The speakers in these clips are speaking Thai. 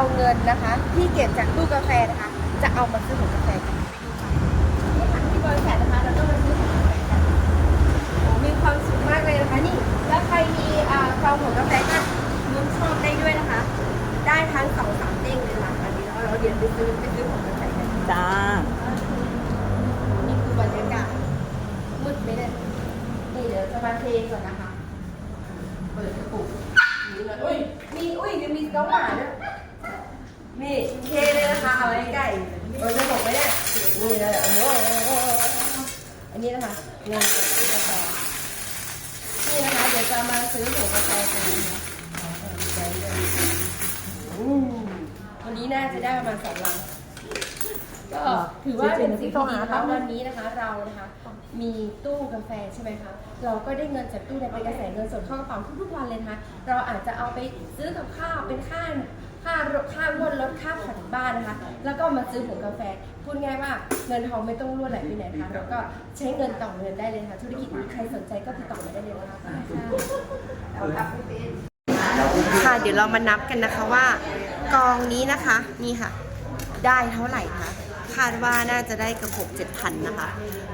เอาเงินนะคะ ที่เก็บจากตู้กาแฟนะคะ จะเอามาซื้อผงกาแฟกันไปดูค่ะนี่ค่ะที่บริษัทนะคะเราต้องมาซื้อผงกาแฟกันโอ้มีความสุขมากเลยนะคะนี่แล้วใครมีอ่าซองผงกาแฟก็ลุ้นโชคได้ด้วยนะคะ ได้ทั้งสองสามเด้งเลยนะอันนี้แล้วเราเดี๋ยวไปซื้อไปซื้อผงกาแฟกันจ้านี่คือบรรยากาศมืดไหมเนี่ยนี่เดี๋ยวจะมาเทก่อนนะคะ เปิดกระปุกนี่เลยอุ้ยมีอุ้ยเดี๋ยวมีน้องหมาด้วย นี่เทเลยนะคะเอาไว้ใกล้เออจะบอกไมเนี่ยนี่เลยโอ้โหอันนี้นะคะเงินกับกาแฟนี่นะคะเดี๋ยวจะมาซื้อผงกาแฟกันนะคะวันนี้น่าจะได้ประมาณสองลังก็ถือว่าเป็นสิ่งที่ดีนะคะวันนี้นะคะเรานะคะ มีตู้กาแฟใช่ไหมคะเราก็ได้เงินจากตู้ในยเป็นกระแสเงินสดเข้ากระเป๋าทุกๆวันเลยนะคะเราอาจจะเอาไปซื้อกับข้าวเป็นค่า ค่ารถค่างวดรถค่าผ่อนบ้านนะคะ แล้วก็มาซื้อผงกาแฟ พูดง่ายว่าเงินทองไม่ต้องรั่วไหลไปไหนนะคะแล้วก็ใช้เงินต่อเงินได้เลยค่ะ ธุรกิจนี้ใครสนใจก็ติดต่อมาได้เลยนะคะเอากลับไปเป็นค่ะเดี๋ยวเรามานับกันนะคะว่ากองนี้นะคะนี่ค่ะ ได้เท่าไหร่คะ คาดว่าน่าจะได้กระหกเจ็ดพันนะคะ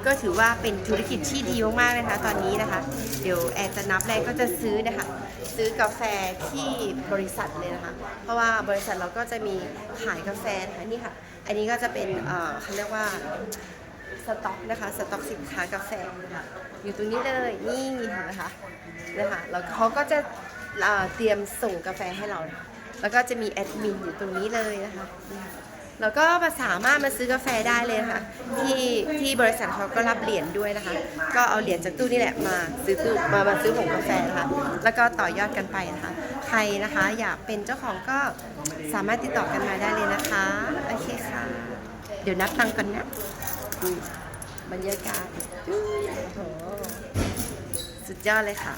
ก็ถือว่าเป็นธุรกิจที่ดีมากๆนะคะตอนนี้นะคะ เดี๋ยวแอนจะนับแรกก็จะซื้อนะคะ ซื้อกาแฟที่บริษัทเลยนะคะ เพราะว่าบริษัทเราก็จะมีขายกาแฟนะคะนี่ค่ะ อันนี้ก็จะเป็นเขาเรียกว่าสต็อกนะคะสต็อกสินค้ากาแฟนะคะอยู่ตรงนี้เลยนี่เห็นไหมคะนะคะแล้วเขาก็จะเเตรียมส่งกาแฟให้เรา แล้วก็จะมีแอดมินอยู่ตรงนี้เลยนะคะ แล้วก็มาสามารถมาซื้อกาแฟได้เลยนะคะที่ที่บริษัทเขาก็รับเหรียญด้วยนะคะ ก็เอาเหรียญจากตู้นี่แหละมาซื้อตู้มามาซื้อผงกาแฟนะคะแล้วก็ต่อยอดกันไปนะคะ ใครนะคะอยากเป็นเจ้าของก็สามารถติดต่อกันมาได้เลยนะคะโอเคค่ะ เดี๋ยวนับตังค์ก่อนนะบรรยากาศสุดยอดเลยค่ะ